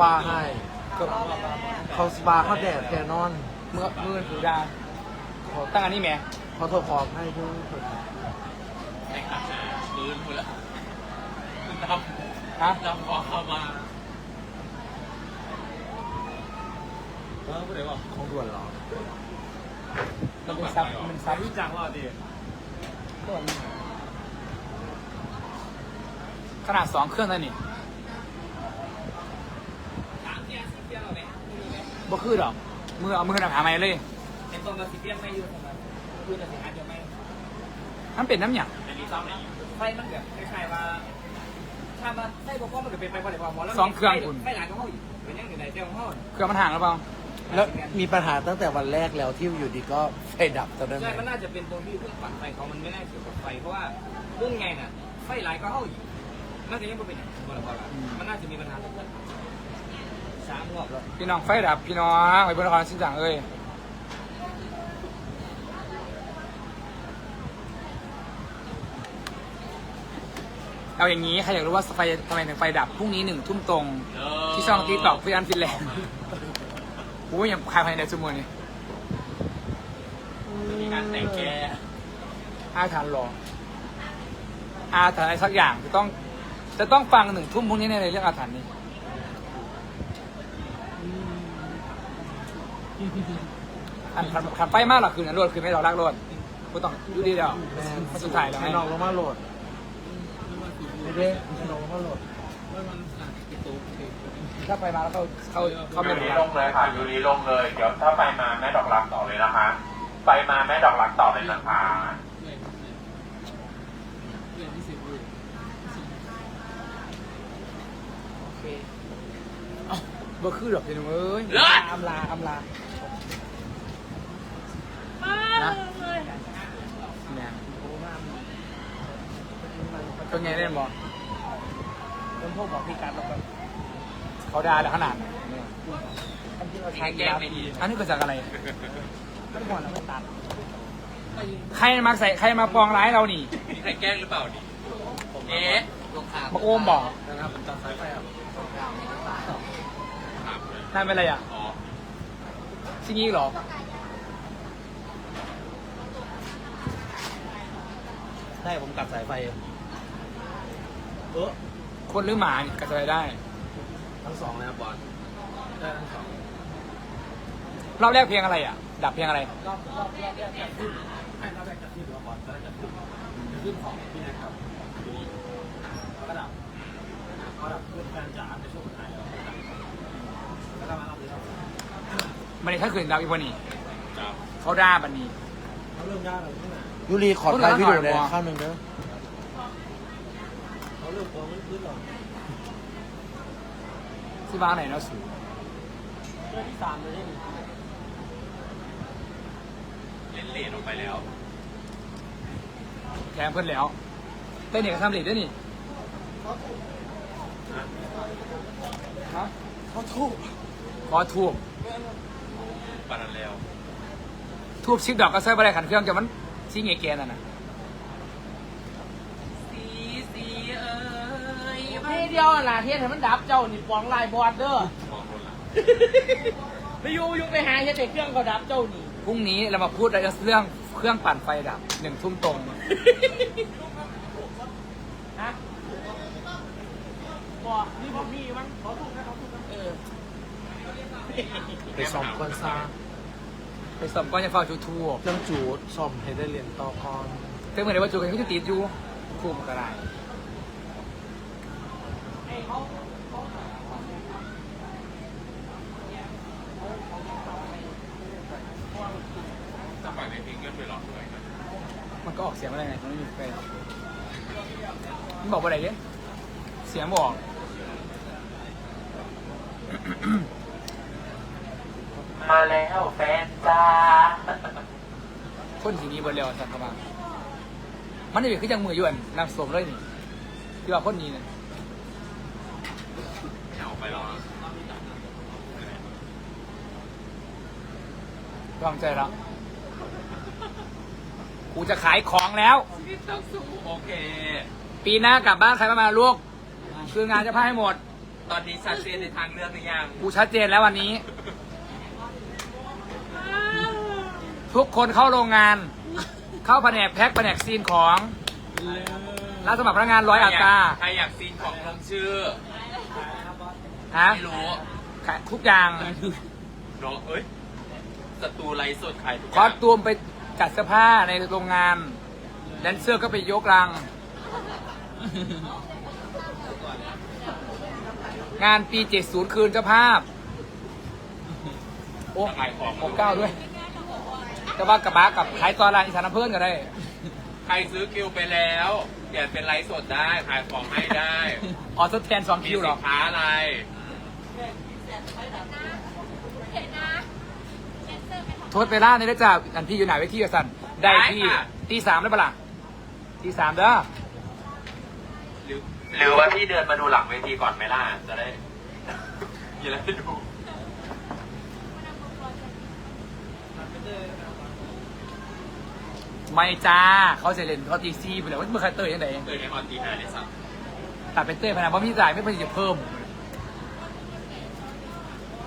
ว่าให้ก็เขาสปาเขาแดดแกนอนมือมือถือดาโอ้ตั้งอันนี้แหม่เขาโทรขอบให้ด้วยแต่งตัดปืนหมดแล้วดฮะำดำพอเข้ามาเออไม่ได้บอกของด่วนเหรอมันเป็นซับมันเป็นซับรู้จักว่าดิขนาดสองเครื่องนั่นนี่ สามเทียนสี่เทียนเอาไหม บ่คือหรอกมือเอามือหนักหาใหม่เลยไอ้ตัวมาสี่เทียนไม่ยืดทำไมยืดแต่สี่อันเดียวไม่มันเป็นน้ำหยักอันนี้ซ้อมไหนไฟมันแบบคล้ายๆว่าถ้ามาไส้บอกว่ามันก็เป็นไปพอดีว่าหมอแล้วไฟหลายก็ห้องอยู่เป็นยังไงไหนเจ้าห้องเครื่องมันห่างหรือเปล่าแล้วมีปัญหาตั้งแต่วันแรกแล้วที่อยู่ดีก็ไฟดับตอนนั้นใช่มันน่าจะเป็นตรงที่เครื่องปั่นไฟเขามันไม่น่าเกี่ยวกับไฟเพราะว่าเรื่องไงน่ะไฟหลายก็ห้องอยู่น่าจะยังไม่เป็นอย่างมันน่าจะมีปัญหาตรงนั้น สามรอบแล้วพี่น้องไฟดับพี่น้องไปบนนครสิ้นจังเอ้ยเอาอย่างนี้ใครอยากรู้ว่าไฟทำไมถึงไฟดับพรุ่งนี้หนึ่งทุ่มตรง ที่ช่องติ๊กต็อกพี่อันฟินแลนด์โอ้ยยังคายภายในชั่วโมงนี้มีการแต่งแก้อาถรรพ์หรออาถรรพ์อะไรสักอย่างจะต้อง จะต้องฟังหนึ่งทุ่มพรุ่งนี้ในเรื่องอาถรรพ์นี้ อันขันขันไฟมากหรอกคือนะรถคือไม่เราลากรถกูต้องดูดีเดียวมันสุดท้ายแล้วไงให้น้องลงมาโหลดไม่ได้ให้น้องลงมาโหลดถ้าไปมาแล้วเขาเขาเขายูไม่รีรู้ลงเลยค่ะยูรีลงเลย เดี๋ยวถ้าไปมาแม่ดอกรักต่อเลยนะคะ ไปมาแม่ดอกรักต่อเลยนะคะโอเคเอ้า บ่คือดอกพี่น้องเอ้ยอำลาอำลานะเนี่ยเป็นไงเล่นบอผมพวกบอกพี่การเราแบบเขาด่าแล้วขนาดไหนเนี่ยอันที่เราใช้แก้ไม่ดี อันนี้เกิดจากอะไรก็ก่อนแล้วมันตัดใครมาใส่ใครมาปองร้ายเรานี่ มีใครแกล้งหรือเปล่าดิเอ๊ะลงขามาโอมบอกนะครับผมตัดสายไฟอะ นั่นเป็นอะไรอะซิงี้เหรอใช่ผมตัดสายไฟ เออคนหรือหมานี่กระจายได้ ทั้งสองเลยครับบอลได้ทั้งสองรอบแรกเพลงอะไรอะ ดับเพลงอะไร รอบรอบรอบแรกจัดขึ้นให้รอบแรกจัดขึ้นหรือว่าบอลตอนแรกจัดขึ้นจะขึ้นของพี่นะครับแล้วก็ดับพอดับขึ้นแฟนจ๋าในช่วงสุดท้ายแล้วแล้วก็มารอบนี้รอบ มันนี่ถ้าคืนดับอีกวันนี้เขาด่าบันนี้เขาเริ่มยากเลยที่ไหนยูรีขอถ่ายวิดีโอได้คนละข้างหนึ่งเด้อเขาเริ่มตัวมันขึ้นหรอที่บ้านไหนเนาะสูเรื่องที่สามเลยได้หนิเล่นเลนออกไปแล้ว แถมเพื่อนแล้วเต้นเนี่ยก็ทำเหล็กด้วยนี่ฮะเขาทุบขอทูบ ปานนั้นแล้วทูบชิดดอกก็ใส่บะไรขันเครื่องจะมันชิงเงแกนั่นน่ะสีสีเอ้ยให้เดียวล่ะเทียนให้มันดับเจ้านี่ปองลายบอดเด้อมองคนละไปอยูอยูไปหาเฮ็ดแต่เครื่องก็ดับเจ้านี่พรุ่งนี้เรามาพูดเรื่องเครื่องปั่นไฟดับหนึ่งทุ่มตรงฮะบอกนี่พอมีมั้งขอถูกนะขอถูกนะเออ ไปซ่อมคอนซ่าไปสมก็จะเฝ้าจูทูบเครื่องจูดซ่อมให้ได้เรียนต่อก่อนเต้เหมือนในว่าจูกันก็จะติดอยู่ทูบก็ได้ถ้าปล่อยไปทิ้งก็ไปหลอกด้วยกันมันก็ออกเสียงอะไรไงมันไม่มีไฟมันบอกว่าอะไรเนี่ยเสียงบอก มาแล้วแฟนจ้าคนสีนี้บนเร็วสันเข้ามามันนี่คือยังมืออยวนนำสวมเลยนี่ที่ว่าคนนี้เนี่ยไม่เอาไปหรอกวางใจแล้วกูจะขายของแล้วพี่ต้องสู้โอเค ปีหน้ากลับบ้านใครมามาลูกคืองานจะพาให้หมด ตอนนี้ชัดเจนในทางเลือกหรือยัง กูชัดเจนแล้ววันนี้ ทุกคนเข้าโรงงาน เข้าแผนกแพ็คแผนกซีนของรับสมัครพนักงานร้อยอัตราใครอยากซีนของลงชื่อฮะไม่รู้ขายทุกอย่างเนาะเอ้ยศัตรูไร้สดขายทุกอคอย่างสตูมไปจัดเสื้อผ้าในโรงงานแดนเซอร์ก็ไปยกรัง งานปี 70 คืนเจ้าภาพ โอ้ขายของหกเก้าด้วย แต่ว่ากระบะกับขายตอนร้านอีสานน้ำเพื่อนก็ได้ ใครซื้อคิวไปแล้วเปลี่ยนเป็นไลฟ์สดได้ ขายของให้ได้อ๋อทดแทนสองมีคิวเหรสิอนค้าอะไร โทษไปล่าในได้จ้าอันพี่อยู่ไหนไว้ที่กระสันได้ที่ได้ค่ะ ตีสามได้ปะล่ะตีสามเด้อหรือหรือว่าพี่เดินมาดูหลังเวทีก่อนไหมล่ะ จะได้ มีอะไรให้ดู ไม่จ้า เขาเสร็จเล่นเขาตีซีไปเลยว่าเมื่อใครเตยยังไงเดินในออนตีหาในสัตว์ตัดเป็นเต้ยพนันเพราะพี่จ่ายไม่พอจะเพิ่ม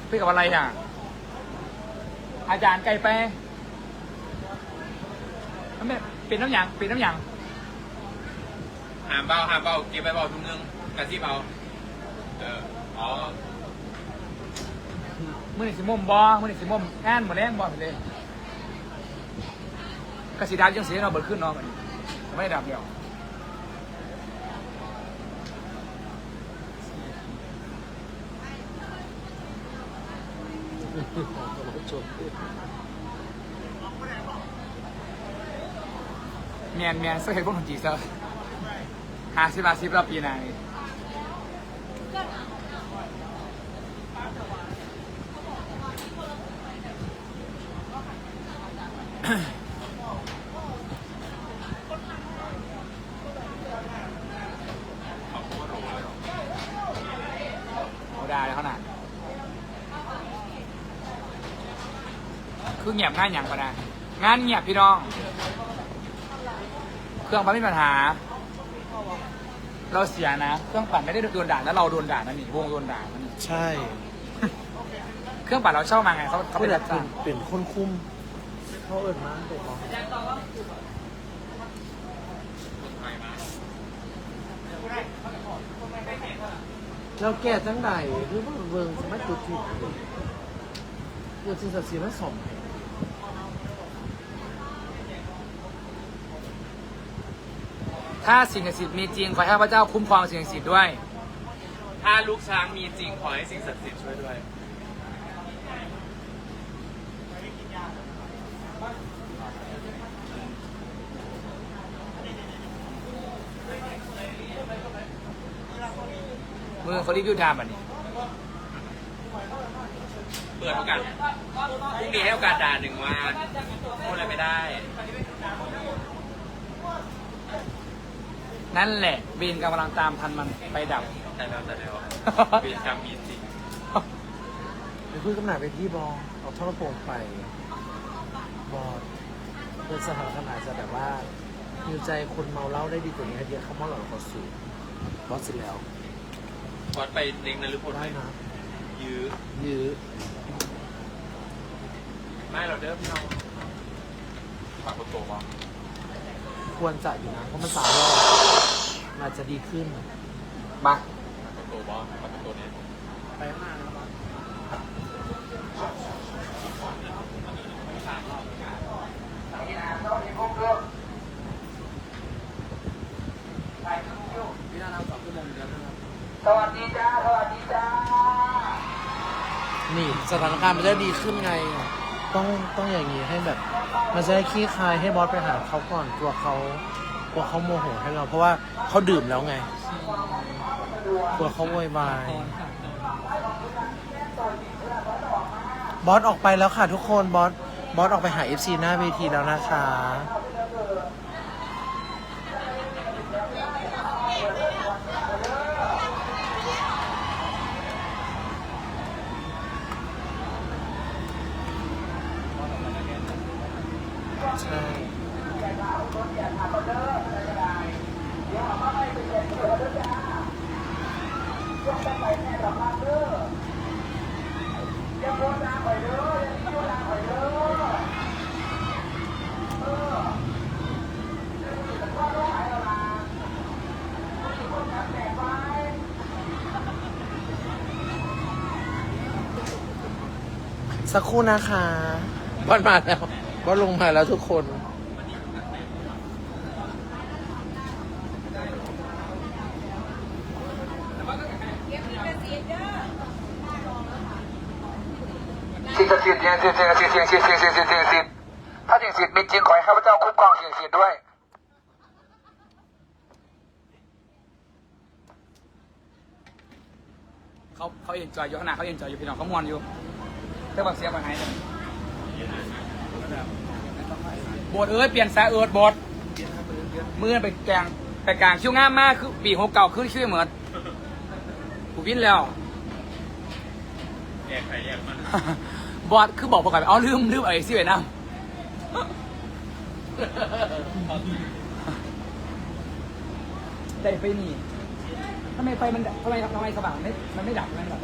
เพื่อกับอะไรอะ อาจารย์ไกลไปน้ำแม่เป็นน้ำหยังเป็นน้ำหยังหามเบาหามเบาเก็บไปเบาทุกนึงกระซิบเบาเอออ๋อมื่อนี่สิมุมบอมื่อนี่สิมุมงานหมดแรงบอไปเลย กระสีดาวยังเสียเราเบิดขึ้นเนาะบันไม่ได้ดับเดียวเมียนเมียนเสื้อเห็นพวกคนจีเซอร์หาสิบาสิบรอบปีหนานี่ โอ้ได้แล้วขนาดคือ เงียบง่ายอย่างปะนะงานเงียบพี่น้อง เครื่องปั่นไม่มีปัญหา เราเสียนะ เครื่องปั่นไม่ได้โดนด่าแล้วเราโดนด่านั่นนี่วงโดนด่านั่นนี่ใช่เครื่องปั่นเราเช่ามาไงเขาเขาผู้เป็นใดรับเป็จ้านงเป็นคนคุมเขาเอิญมาเด็กของเราแก่จังใดหรือว่าเวิงสมัยจุดจุดเกิดสิ่งศักดิ์สิทธิ์มาสมให้ ถ้าสิ่งศักดิ์สิทธิ์มีจริงขอให้พระเจ้าคุ้มครองสิ่งศักดิ์สิทธิ์ด้วย ถ้าลูกช้างมีจริงขอให้สิ่งศักดิ์สิทธิ์ช่วยด้วย มือเขารีวิวไทม์อันนี้เปิดโอกาสพรุ่งนี้ให้โอกาสด่าหนึ่งวันพูดอะไรไม่ได้ นั่นแหละเบนกำลังตามทันมันไปดับแต่แล้วแต่แล้วเวรกรรมมีจริงไปคุยกับหนาไปที่บอเอาท่อโป่งไป บอเป็นสถานขนาดจะแบบว่าฮิวใจคนเมาเหล้าได้ดีกว่านี้เดียวเขาเมาเหล้าขอสูบอสเสร็จแล้ววัดไปเล็งนฤพลได้นะยื้อยื้อไม่เราเด้อพี่น้องฝากคนโตมาควรจะอยู่นะเพราะมันสามรอบ น่าจะดีขึ้น มาฝากคนโตบอสฝากคนโตเนี่ยไปข้างหน้านะครับสวัสดีจ้า สวัสดีจ้า นี่สถานการณ์มันจะดีขึ้นไง ต้องต้องอย่างนี้ให้แบบ มันจะได้ขี้คายให้บอสไปหาเขาก่อนกลัวเขาก ลัวเขาโมโหให้เรา เพราะว่าเขาดื่มแล้วไงกลัวเขาโวยวายบอสออกไปแล้วค่ะทุกคนบอสบอสออกไปหา FC หน้าเวทีแล้วนะคะใช่ สักครู่นะคะบอลมาแล้วบอลลงมาแล้วทุกคน สิทธิ์เสียงสิทธิ์เสียงสิทธิ์เสียงสิทธิ์เสียงสิทธิ์เสียงสิทธิ์ถ้าสิ่งสิทธิ์มีจริงขอให้ข้าพเจ้าคุ้มครองสิ่งสิทธิ์ด้วยเขาเขาเอ็นจอยอยู่ข้างหน้าเขาเอ็นจอยอยู่พี่น้องเขาม่วนอยู่เรื่องบางเสียงบางไห้เลยบทเอ้ยเปลี่ยนสายเอิร์ดบทเมื่อไปแกงไปกลางชิ้วง่ามมากคือปีหกเก่าขึ้นชื่อเหมือนผูวินแล้วแยกใคแยกมั บอสคือบอกพวกกันอ๋อลืมลืมไอ้ซี่เวียดนามได้ไปนี่ทำไมไฟมันดับทำไมทำไมสว่างไม่มันไม่ดับมันแบบ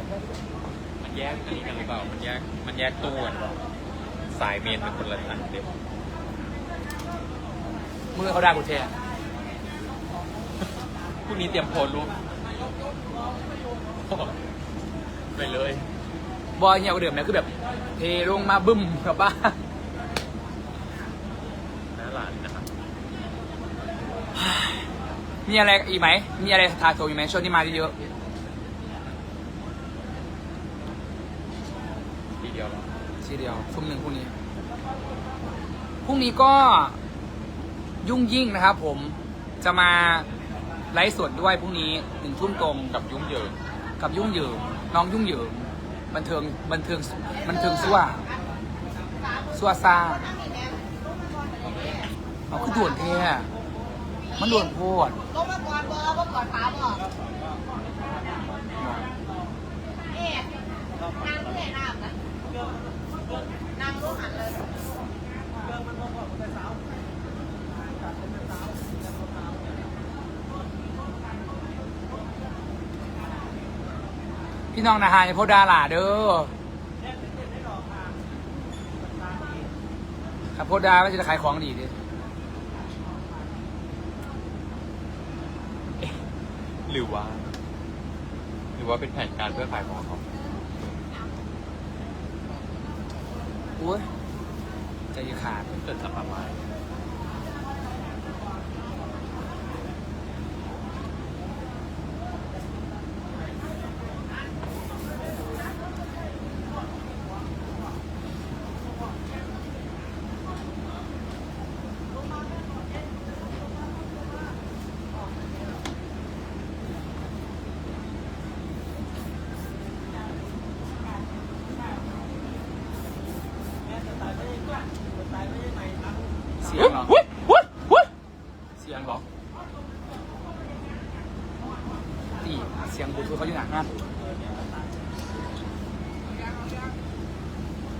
มันแยกอันนี้กันหรือเปล่า มันแยก มันแยกตู้กันสายเมนเป็นคนละอันเดียวมือเขาด่ากูแท้พรุ่งนี้เตรียมโพลรูปไปเลย บอยเงียบกว่าเดิมนะคือแบบ เทลงมาบึ้มกลับบ้านน้าหลานนะครับ มีอะไรอีกไหม มีอะไรทาโซอยู่ไหมช่วงนี้มาเยอะทีเดียวแล้วทีเดียวทุ่มหนึ่งพรุ่งนี้ พรุ่งนี้ก็ยุ่งยิ่งนะครับผม จะมาไลฟ์สดด้วยพรุ่งนี้หนึ่งทุ่มตรง กับยุ่งเหยิงกับยุ่งเหยิงน้องยุ่งเหยิง บันเทิงบันเทิงบันเทิงซัวซัวซาเอาคือด่วนเท่มันด่วนโพดลงมาก่อนบอบ่ก่อนฟ้าบอกเอ๊ะนางไม่ได้น้ำนะนางรู้หันเลย พี่น้องนะฮะอย่าโพดดาหล่าเด้อขับโพดดาไม่จะขายของดีดิหรือว่า หรือว่าเป็นแผนการเพื่อขายของเขาอุ้ยใจขาด เกิดสัมภาระ เสียงเหรอเสียงเหรอตีเสียงบลูทูธเขาอยู่หนักงาน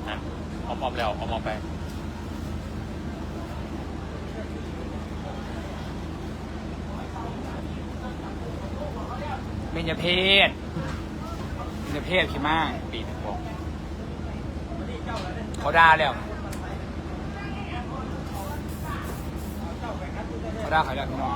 อะเอามอมแล้วเอามอมไป เบ ญเพศเบญเพศขี้มากปีหนึ่งบอกเขาด่าแล้วเขาด่าเขาด่าพี่น้อง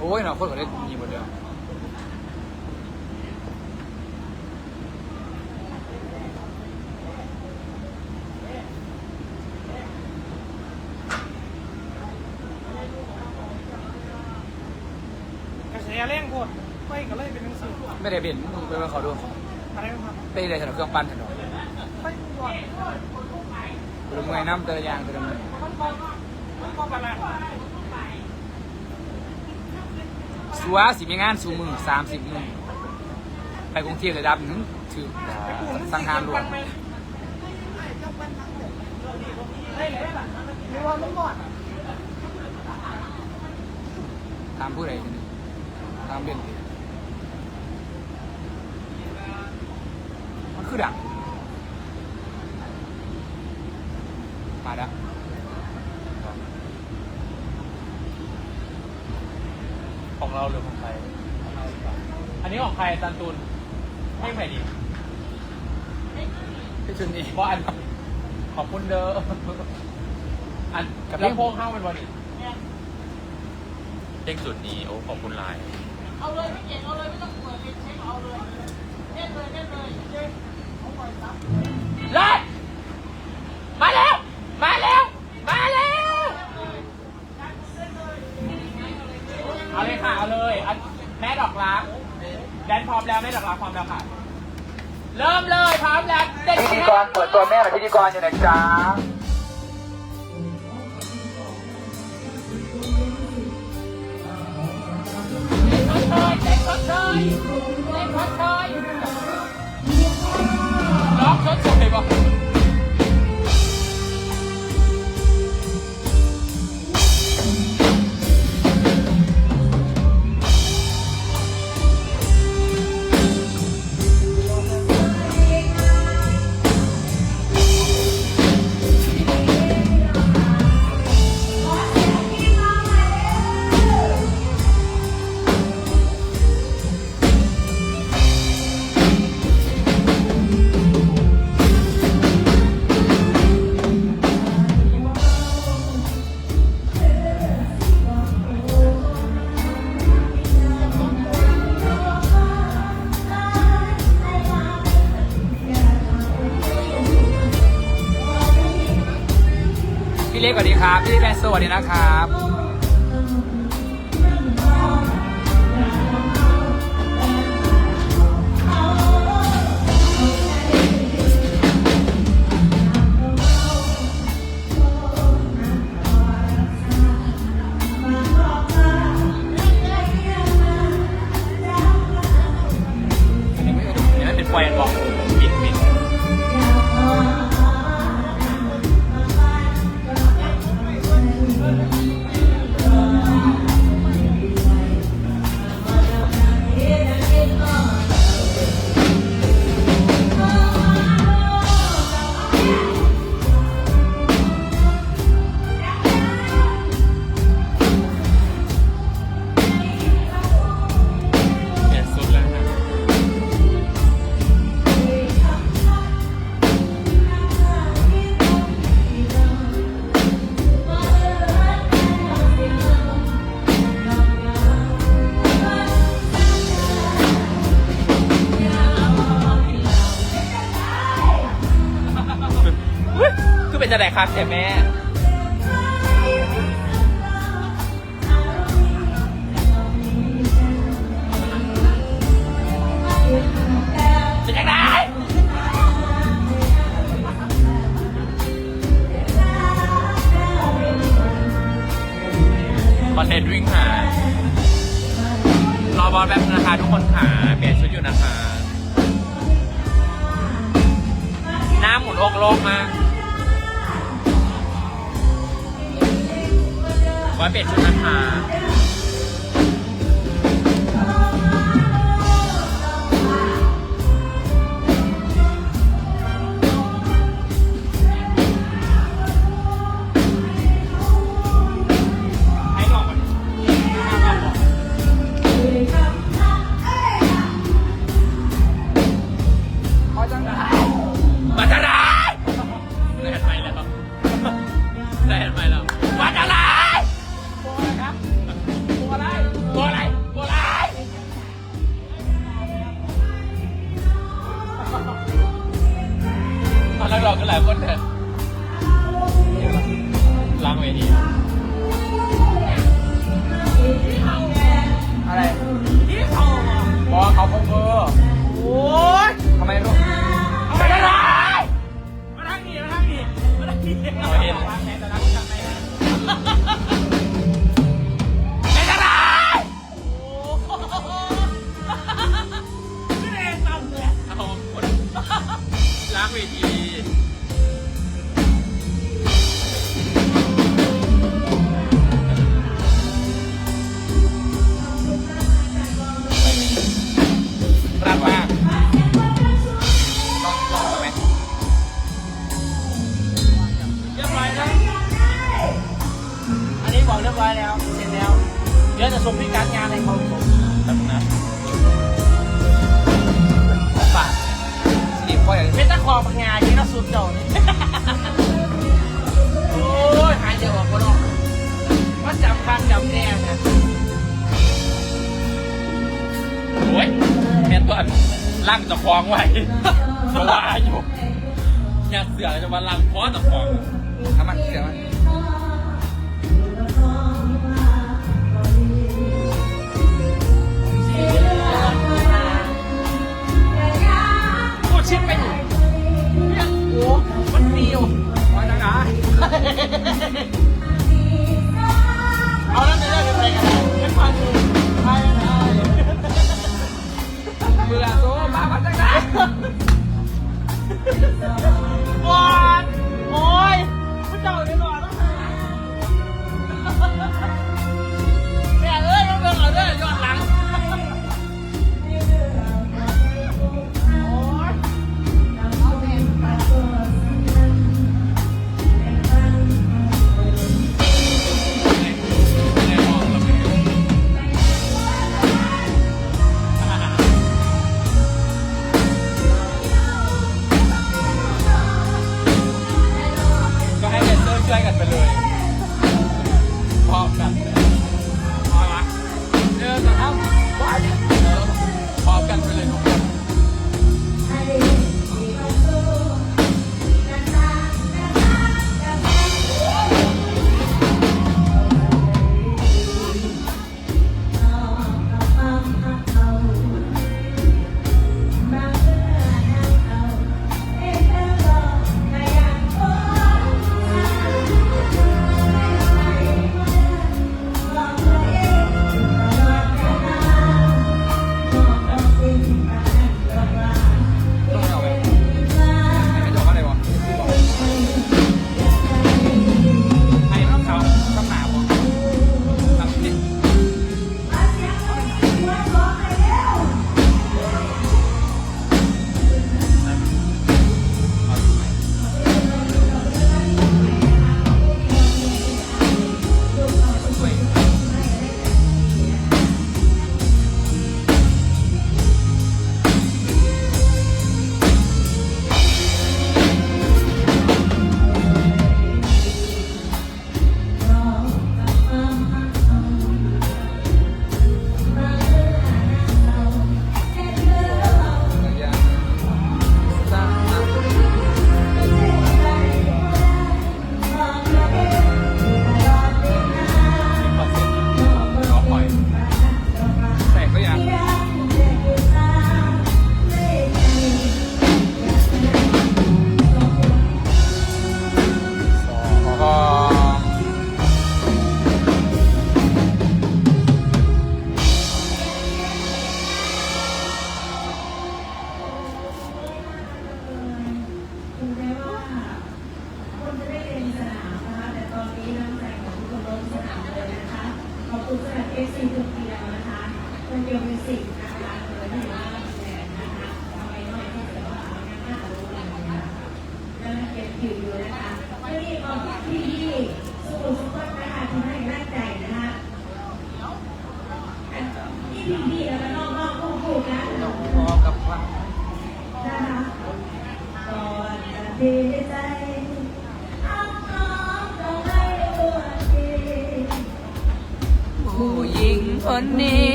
โอ้ยเนาะคนเขาได้มีหมดเลย กระแสแรงโคตรไม่ก็เลยเป็นหนังสือ ไม่ได้เป็นมึงไปมาขอดู อะไรค รับไปเลยถนนเครื่องปั้นถนนไม่ก่อนหรือเมื่อยน้ำต่ละยางแต่ละมือสัวสิมีงานสูมือสามสิบมือไปกรุงเทพเลยดับหนึ่งถือสังหารหลวงตามผู้ใดตามเบนมัน คือดังมาแล้วของเราหรือของใครอันนี้ของใครจันตุนให้ใครดีพี่ชุนนี่เพราะอันขอบคุณเด้ออันกับแล้วโพกเข้าเป็นวันนี้เด้งสุดนี้โอ้ขอบคุณไลน์เอาเลยไม่เก่งเอาเลยไม่ต้องเปิดเลยเช็คเอาเลยเล่นเลยเล่นเลย เล่นเอาปล่อยซับเลิศมาแล้ว มาแล้ว มาแล้ว เอาเลยค่ะ เอาเลยอันแม่ดอกรักแดนพร้อมแล้วแม่ดอกรักพร้อมแล้วค่ะ เริ่มเลยพร้อมแล้วเด็กพิธีกรเปิดตัวแม่หน่อยพิธีกรอยู่ไหนจ้าเด็กชดเชยเด็กชด ชดเชยป่ะ วัสดีครับพี่แมนสวัสดีนะครับ จะไหนครับแต่แม่ พื่อนล่างจะคว้องไว้สพาะว่าอยู่อยาเสือจะมาล่งเพราะจะคว้องทำมันเสือมันชิดไปอยู่เนี่ยโอ้มันมีอยู่ปาดังนะเอาแล้วจได้เป็นะไรกันไม่ฟั เบื่อโซมามาจังไหนบอลโอ้ยผู้เจ้าเนี่ยหน่อย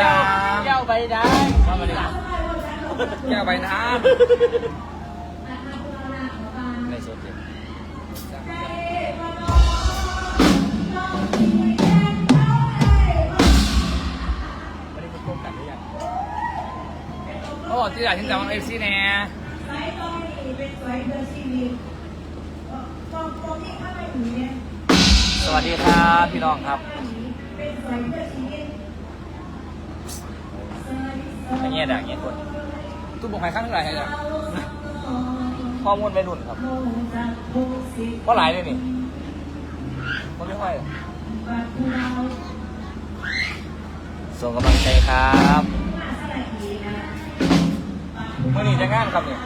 จามแก้วใบดำมาเลยแก้วใบน้ำในสดเลยโอ้ที่ไหนทิ้งแต่วันเอฟซีแน่สายตรงนี้เป็นสายเบอร์ซีดีตรงตรงที่ข้างในหนูเนี่ยสวัสดีครับพี่น้องครับ เป็นสายเบอร์ซีดี ย่างเงี้ยด่างเงี้ยคนตุ้มบอกใครข้างเท่าไหร่เนี่ยข้อมูลไม่รุ่นครับเพราะหลายเลยนี่มันไม่ค่อยหรอกส่งกำลังใจครับเมื่อนี้จะงานครับเนี่ย